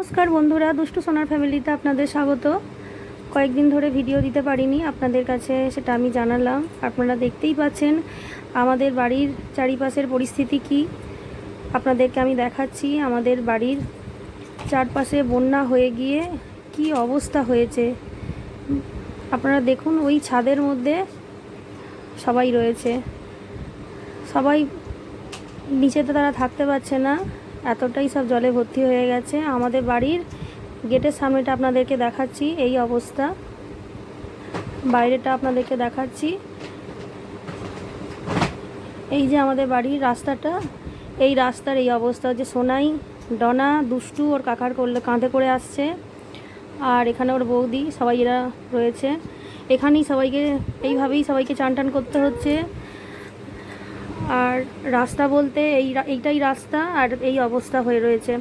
নমস্কার বন্ধুরা, দুষ্টু সোনার ফ্যামিলিতে আপনাদের স্বাগত। কয়েকদিন ধরে ভিডিও দিতে পারিনি, আপনাদের কাছে সেটা আমি জানালাম। আপনারা দেখতেই পাচ্ছেন আমাদের বাড়ির চারিপাশের পরিস্থিতি কি। আপনাদেরকে আমি দেখাচ্ছি আমাদের বাড়ির চারপাশে বন্যা হয়ে গিয়ে কি অবস্থা হয়েছে। আপনারা দেখুন, ওই ছাদের মধ্যে সবাই রয়েছে। সবাই নিচেতে তারা থাকতে পারছে না। এতটাই সব জলে ভর্তি হয়ে গেছে। আমাদের বাড়ির গেটের সামনেটা আপনাদেরকে দেখাচ্ছি, এই অবস্থা। বাইরেটা আপনাদেরকে দেখাচ্ছি। এই যে আমাদের বাড়ির রাস্তাটা, এই রাস্তার এই অবস্থা। যে সোনাই, ডনা, দুষ্টু ওর কাকার করলে কাঁধে করে আসছে। আর এখানে ওর বৌদি, সবাই এরা রয়েছে। এখানেই সবাইকে, এইভাবেই সবাইকে চান টান করতে হচ্ছে। আর রাস্তা বলতে এই এইটাই রাস্তা আর এই অবস্থা হয়ে রয়েছে।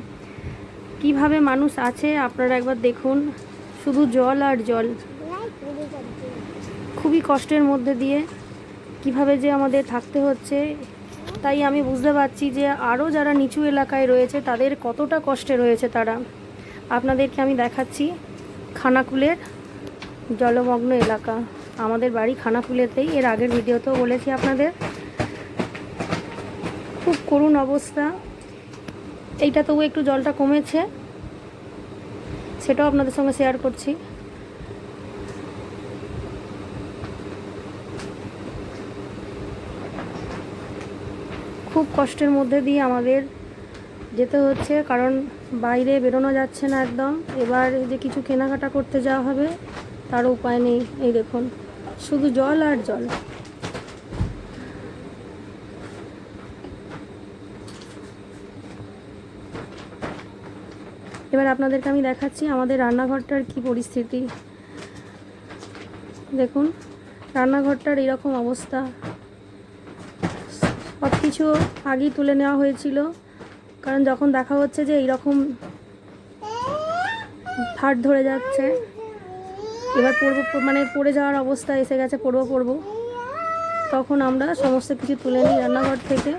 কীভাবে মানুষ আছে আপনারা একবার দেখুন। শুধু জল আর জল। খুবই কষ্টের মধ্যে দিয়ে কীভাবে যে আমাদের থাকতে হচ্ছে। তাই আমি বুঝতে পারছি যে আরও যারা নিচু এলাকায় রয়েছে, তাদের কতটা কষ্টে রয়েছে তারা। আপনাদেরকে আমি দেখাচ্ছি খানাকুলের জলমগ্ন এলাকা। আমাদের বাড়ি খানাকুলেতেই। এর আগের ভিডিওতেও বলেছি আপনাদের। খুব করুণ অবস্থা। এইটা তবু একটু জলটা কমেছে। সেটাও আপনাদের সঙ্গে শেয়ার করছি। খুব কষ্টের মধ্যে দিয়ে আমাদের যেতে হচ্ছে, কারণ বাইরে বেরোনো যাচ্ছে না একদম। এবার যে কিছু কেনাকাটা করতে যাওয়া হবে, তারও উপায় নেই। এই দেখুন, শুধু জল আর জল। এবার আপনাদেরকে আমি দেখাচ্ছি আমাদের রান্নাঘরটার কি পরিস্থিতি। দেখুন, রান্নাঘরটার এরকম অবস্থা। সব কিছু আগেই তুলে নেওয়া হয়েছিল, কারণ যখন দেখা হচ্ছে যে এইরকম ফাট ধরে যাচ্ছে, এবার পড়ব মানে পড়ে যাওয়ার অবস্থা এসে গেছে, পড়ব পড়ব। তখন আমরা সমস্ত কিছু তুলে নিই রান্নাঘর থেকে।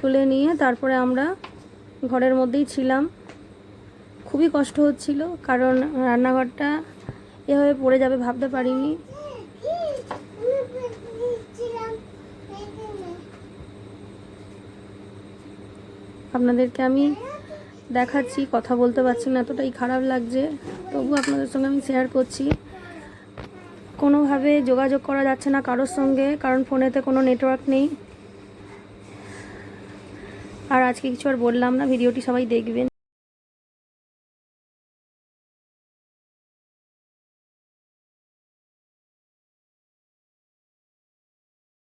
তুলে নিয়ে তারপরে আমরা ঘরের মধ্যেই ছিলাম। খুবই কষ্ট হচ্ছিল, কারণ রান্নাঘরটা এভাবে পড়ে যাবে ভাবতে পারিনি। আপনাদেরকে আমি দেখাচ্ছি, কথা বলতে পারছি না, এতটাই খারাপ লাগছে। তবু আপনাদের সঙ্গে আমি শেয়ার করছি। কোনোভাবে যোগাযোগ করা যাচ্ছে না কারোর সঙ্গে, কারণ ফোনেতে কোনো নেটওয়ার্ক নেই। আর আজকে কিছু আর বললাম না ভিডিওটি সবাই দেখবেন।